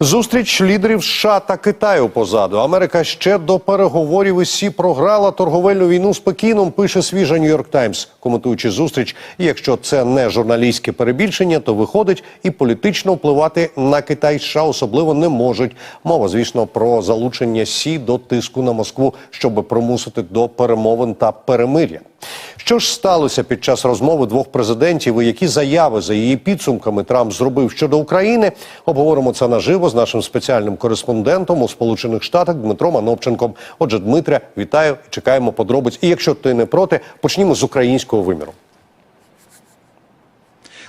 Зустріч лідерів США та Китаю позаду. Америка ще до переговорів із СІ програла торговельну війну з Пекіном. Пише свіжа Нью-Йорк Таймс, коментуючи зустріч. І якщо це не журналістське перебільшення, то виходить і політично впливати на Китай США особливо не можуть. Мова, звісно, про залучення СІ до тиску на Москву, щоб примусити до перемовин та перемир'я. Що ж сталося під час розмови двох президентів і які заяви за її підсумками Трамп зробив щодо України? Обговоримо це наживо з нашим спеціальним кореспондентом у Сполучених Штатах Дмитром Анопченком. Отже, Дмитре, вітаю чекаємо подробиць. І якщо ти не проти, почнімо з українського виміру.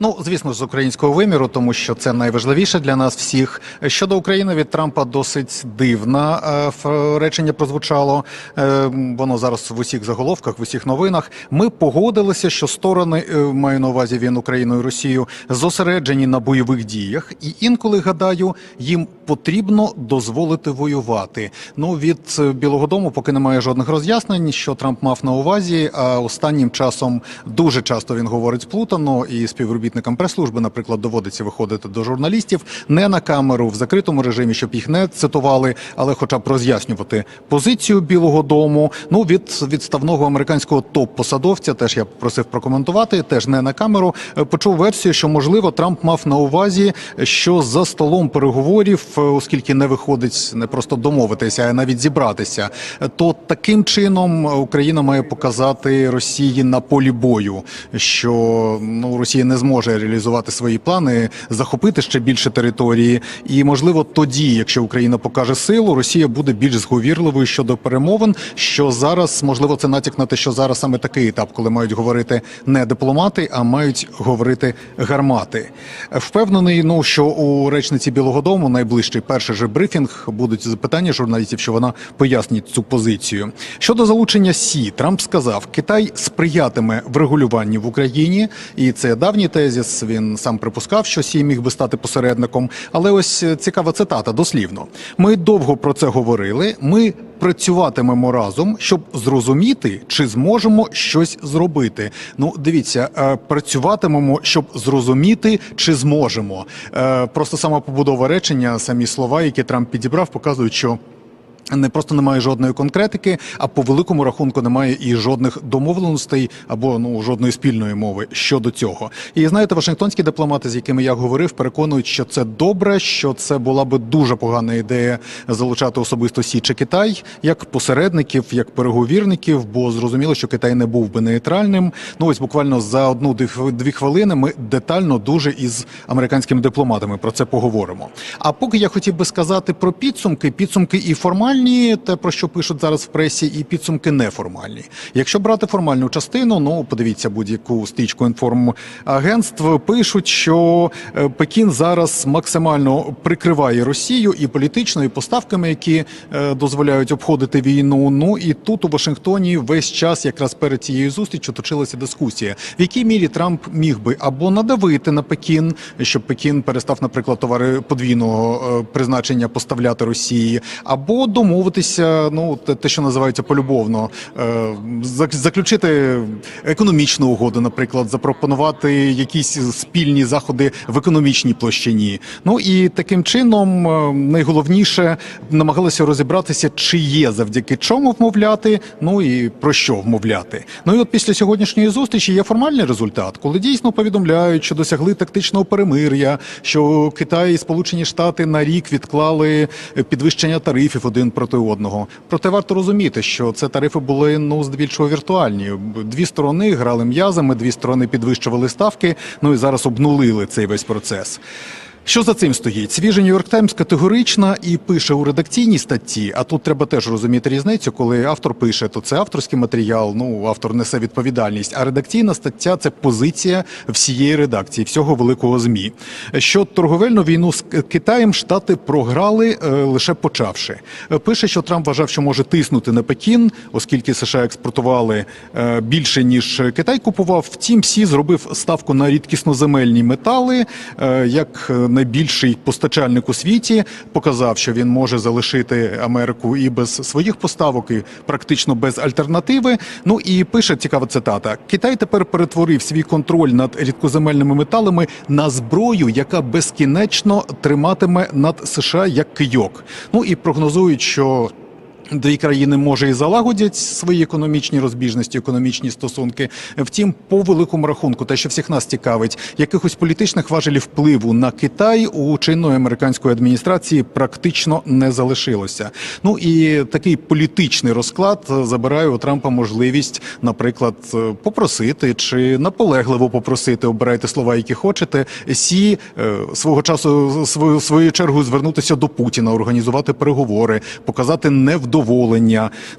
Ну, звісно, з українського виміру, тому що це найважливіше для нас всіх. Щодо України від Трампа досить дивна е, речення прозвучало. Е, Воно зараз в усіх заголовках, в усіх новинах. Ми погодилися, що сторони е, маю на увазі він Україну і Росію зосереджені на бойових діях, і інколи гадаю, їм потрібно дозволити воювати. Ну від е, Білого Дому поки немає жодних роз'яснень, що Трамп мав на увазі. А останнім часом дуже часто він говорить сплутано, і співробітникам прес-служби, наприклад, доводиться виходити до журналістів не на камеру в закритому режимі, щоб їх не цитували, але хоча б роз'яснювати позицію Білого Дому. Ну від відставного американського топ-посадовця, теж я просив прокоментувати, теж не на камеру. е, Почув версію, що можливо Трамп мав на увазі, що за столом переговорів, е, оскільки не виходить не просто домовитися, а навіть зібратися, е, то таким чином Україна має показати Росії на полі бою, що ну Росія не зможе реалізувати свої плани, захопити ще більше території, і можливо тоді, якщо Україна покаже силу, Росія буде більш зговірливою щодо перемовин. Що зараз можливо це натяк на те, що зараз саме такий етап, коли мають говорити не дипломати, а мають говорити гармати. Впевнений, ну що у речниці Білого Дому найближчий перший же брифінг будуть запитання журналістів, що вона пояснить цю позицію. Щодо залучення Сі, Трамп сказав, Китай сприятиме врегулюванні в Україні, і це давній тезіс. Він сам припускав, що Сі міг би стати посередником. Але ось е, цікава цитата дослівно. Ми довго про це говорили. Ми працюватимемо разом, щоб зрозуміти, чи зможемо щось зробити. Ну, дивіться, е, працюватимемо, щоб зрозуміти, чи зможемо. Е, Просто сама побудова речення, самі слова, які Трамп підібрав, показують, що. Не просто немає жодної конкретики, а по великому рахунку немає і жодних домовленостей або ну жодної спільної мови щодо цього. І знаєте, вашингтонські дипломати, з якими я говорив, переконують, що це добре, що це була би дуже погана ідея залучати особисто Сі чи Китай як посередників, як переговірників, бо зрозуміло, що Китай не був би нейтральним. Ну ось буквально за одну-дві хвилини ми детально дуже із американськими дипломатами про це поговоримо. А поки я хотів би сказати про підсумки, підсумки і формальні, те про що пишуть зараз в пресі, і підсумки неформальні. Якщо брати формальну частину, ну подивіться будь-яку стрічку інформагентств, пишуть, що е, Пекін зараз максимально прикриває Росію і політично, і поставками, які е, дозволяють обходити війну. Ну і тут у Вашингтоні весь час, якраз перед цією зустрічю, точилася дискусія, в якій мірі Трамп міг би або надавити на Пекін, щоб Пекін перестав, наприклад, товари подвійного е, призначення поставляти Росії, або домовитися, ну те, що називається полюбовно, е, заключити економічну угоду, наприклад, запропонувати якісь спільні заходи в економічній площині. Ну і таким чином е, найголовніше намагалися розібратися, чи є завдяки чому вмовляти, ну і про що вмовляти. Ну і от після сьогоднішньої зустрічі є формальний результат, коли дійсно повідомляють, що досягли тактичного перемир'я, що Китай і Сполучені Штати на рік відклали підвищення тарифів один проти одного. Проте варто розуміти, що це тарифи були ну здебільшого віртуальні. Дві сторони грали м'язами, дві сторони підвищували ставки. Ну і зараз обнулили цей весь процес. Що за цим стоїть? Свіжий Нью-Йорк Таймс категорична і пише у редакційній статті. А тут треба теж розуміти різницю, коли автор пише, то це авторський матеріал. Ну автор несе відповідальність. А редакційна стаття це позиція всієї редакції, всього великого змі. Що торговельну війну з Китаєм штати програли е, лише почавши. Е, Пише, що Трамп вважав, що може тиснути на Пекін, оскільки США експортували е, більше ніж Китай купував. Втім, Сі зробив ставку на рідкісноземельні метали, е, як е, найбільший постачальник у світі, показав, що він може залишити Америку і без своїх поставок, і практично без альтернативи. Ну і пише цікава цитата: Китай тепер перетворив свій контроль над рідкоземельними металами на зброю, яка безкінечно триматиме над США як кийок. Ну і прогнозують, що Дві країни може і залагодять свої економічні розбіжності, економічні стосунки. Втім, по великому рахунку, те, що всіх нас цікавить, якихось політичних важелів впливу на Китай у чинної американської адміністрації практично не залишилося. Ну і такий політичний розклад забирає у Трампа можливість, наприклад, попросити чи наполегливо попросити, обирайте слова, які хочете. Сі е, свого часу свою свою чергу звернутися до Путіна, організувати переговори, показати невдоволення.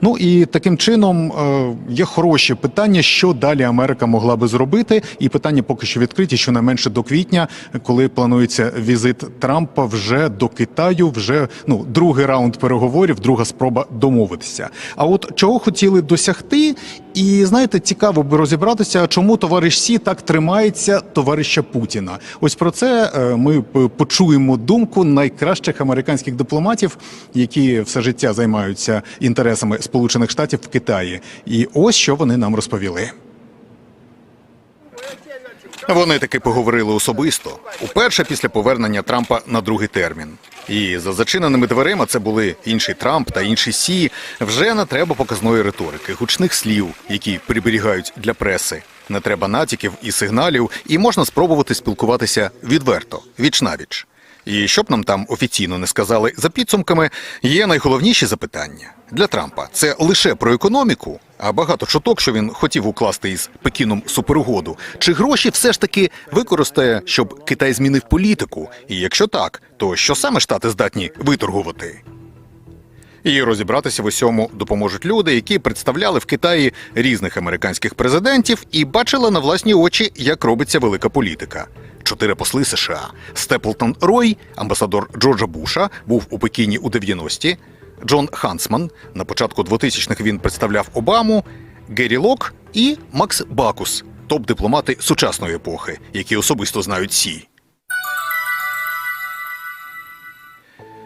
Ну і таким чином е, є хороші питання, що далі Америка могла би зробити. І питання поки що відкриті, щонайменше до квітня, коли планується візит Трампа вже до Китаю, вже ну другий раунд переговорів, друга спроба домовитися. А от чого хотіли досягти, і знаєте, цікаво би розібратися, чому товариш Сі так тримається товариша Путіна. Ось про це е, ми почуємо думку найкращих американських дипломатів, які все життя займаються інтересами Сполучених Штатів в Китаї. І ось що вони нам розповіли. Вони таки поговорили особисто уперше після повернення Трампа на другий термін. І за зачиненими дверима це були інший Трамп та інший Сі. Вже не треба показної риторики, гучних слів, які приберігають для преси. Не треба натяків і сигналів, і можна спробувати спілкуватися відверто, віч навіч. І щоб нам там офіційно не сказали за підсумками, є найголовніші запитання для Трампа. Це лише про економіку, а багато чуток, що він хотів укласти із Пекіном суперугоду. Чи гроші все ж таки використає, щоб Китай змінив політику? І якщо так, то що саме штати здатні виторгувати? І розібратися в усьому допоможуть люди, які представляли в Китаї різних американських президентів і бачили на власні очі, як робиться велика політика. Чотири посли США. Степлтон Рой, амбасадор Джорджа Буша, був у Пекіні у 90-ті. Джон Хансман. На початку 2000-х він представляв Обаму, Геррі Лок і Макс Бакус, топ-дипломати сучасної епохи, які особисто знають Сі.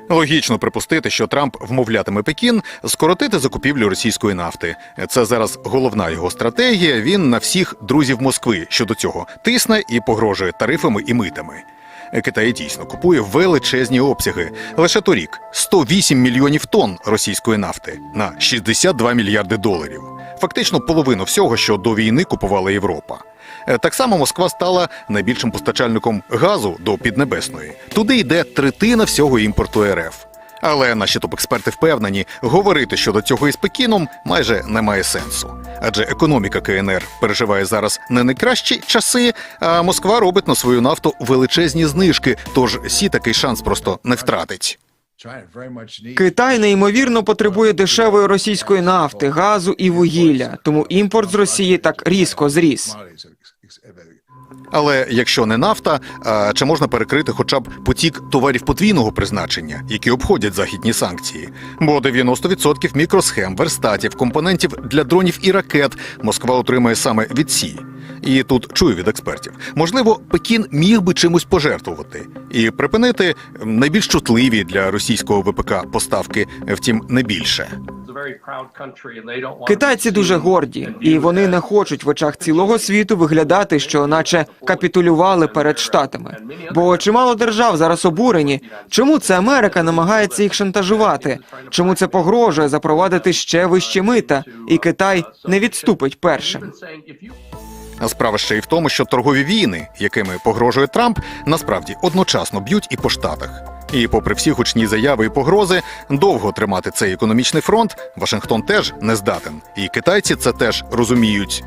Логічно припустити, що Трамп вмовлятиме Пекін скоротити закупівлю російської нафти. Це зараз головна його стратегія. Він на всіх друзів Москви щодо цього тисне і погрожує тарифами і митами. Китай дійсно купує величезні обсяги. Лише торік 108 мільйонів тонн російської нафти на 62 мільярди доларів. Фактично половину всього, що до війни купувала Європа. Е, Так само Москва стала найбільшим постачальником газу до Піднебесної. Туди йде третина всього імпорту РФ. Але наші топ-експерти впевнені, говорити щодо цього із Пекіном майже немає сенсу. Адже економіка КНР переживає зараз не найкращі часи, а Москва робить на свою нафту величезні знижки, тож сі такий шанс просто не втратить. Китай неймовірно потребує дешевої російської нафти, газу і вугілля, тому імпорт з Росії так різко зріс. Але якщо не нафта, чи можна перекрити хоча б потік товарів подвійного призначення, які обходять західні санкції? Бо 90% мікросхем, верстатів, компонентів для дронів і ракет Москва отримує саме від Сі. І тут чую від експертів. Можливо, Пекін міг би чимось пожертвувати і припинити найбільш чутливі для російського ВПК поставки, втім не більше. Китайці дуже горді, і вони не хочуть в очах цілого світу виглядати, що наче капітулювали перед штатами. Бо чимало держав зараз обурені. Чому це Америка намагається їх шантажувати? Чому це погрожує запровадити ще вищі мита, і Китай не відступить першим? А справа ще й в тому, що торгові війни, якими погрожує Трамп, насправді одночасно б'ють і по штатах. І, попри всі гучні заяви і погрози, довго тримати цей економічний фронт Вашингтон теж не здатен. І китайці це теж розуміють.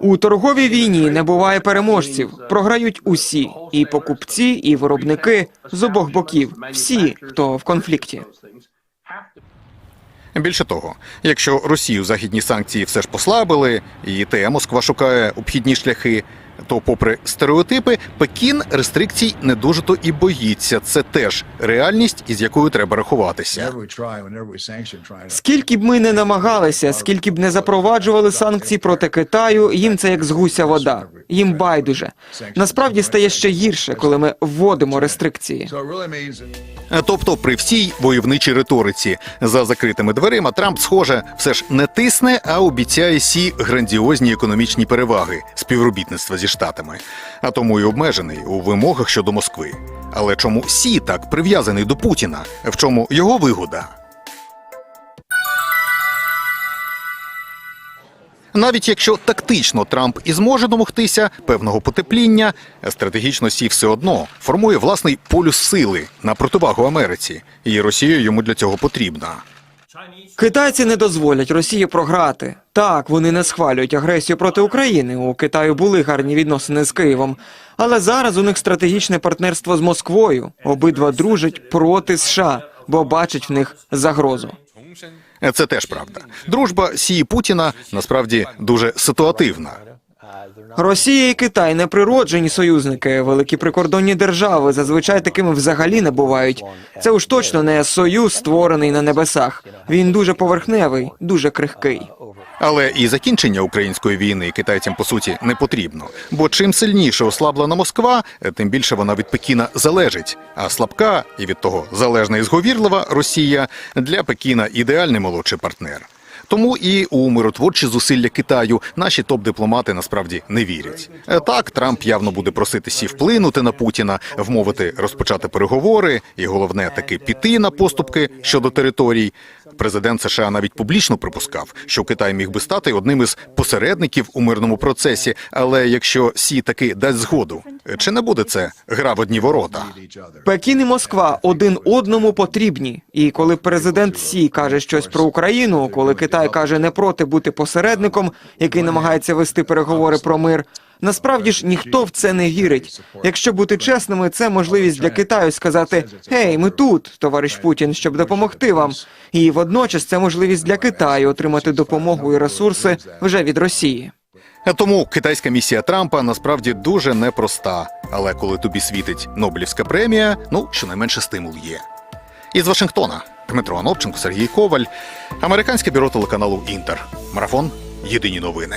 У торговій війні не буває переможців. Програють усі і покупці, і виробники з обох боків. Всі, хто в конфлікті. Більше того, якщо Росію західні санкції все ж послабили, і те Москва шукає обхідні шляхи, То, попри стереотипи, Пекін рестрикцій не дуже то і боїться. Це теж реальність, із якою треба рахуватися. Скільки б ми не намагалися, скільки б не запроваджували санкції проти Китаю, їм це як з гуся вода. Їм байдуже. Насправді стає ще гірше, коли ми вводимо рестрикції. Е, Тобто, при всій войовничій риториці за закритими дверима Трамп, схоже, все ж не тисне, а обіцяє сі грандіозні економічні переваги співробітництва зі штатами, а тому й обмежений у вимогах щодо Москви. Але чому сі так прив'язаний до Путіна? В чому його вигода? Навіть якщо тактично Трамп і зможе домогтися певного потепління, стратегічно Сі все одно формує власний полюс сили на противагу Америці, і Росія йому для цього потрібна. Китайці не дозволять Росії програти. Так, вони не схвалюють агресію проти України. У Китаю були гарні відносини з Києвом. Але зараз у них стратегічне партнерство з Москвою. Обидва дружать проти США, бо бачать в них загрозу. Це теж правда. Дружба Сі і Путіна насправді дуже ситуативна. Росія і Китай неприроджені союзники, великі прикордонні держави зазвичай такими взагалі не бувають. Це уж точно не союз, створений на небесах. Він дуже поверхневий, дуже крихкий. Але і закінчення української війни китайцям по суті не потрібно. Бо чим сильніше ослаблена Москва, тим більше вона від Пекіна залежить. А слабка і від того залежна і зговірлива Росія для Пекіна ідеальний молодший партнер. Тому і у миротворчі зусилля Китаю наші топ-дипломати насправді не вірять. Е, Так, Трамп явно буде просити сі вплинути на Путіна, вмовити розпочати переговори, і головне таки піти на поступки щодо територій. Президент США навіть публічно припускав, що Китай міг би стати одним із посередників у мирному процесі. Але якщо Сі таки дасть згоду, чи не буде це гра в одні ворота? Пекін і Москва один одному потрібні. І коли президент Сі каже щось про Україну, коли Китай каже не проти бути посередником, який намагається вести переговори про мир. Насправді ж ніхто в це не вірить. Якщо бути чесними, це можливість для Китаю сказати: Гей, ми тут, товариш Путін, щоб допомогти вам. І водночас це можливість для Китаю отримати допомогу і ресурси вже від Росії. Тому китайська місія Трампа насправді дуже непроста. Але коли тобі світить Нобелівська премія, ну щонайменше стимул є. Із Вашингтона Дмитро Анопченко, Сергій Коваль, американське бюро телеканалу Інтер. Марафон. Єдині новини.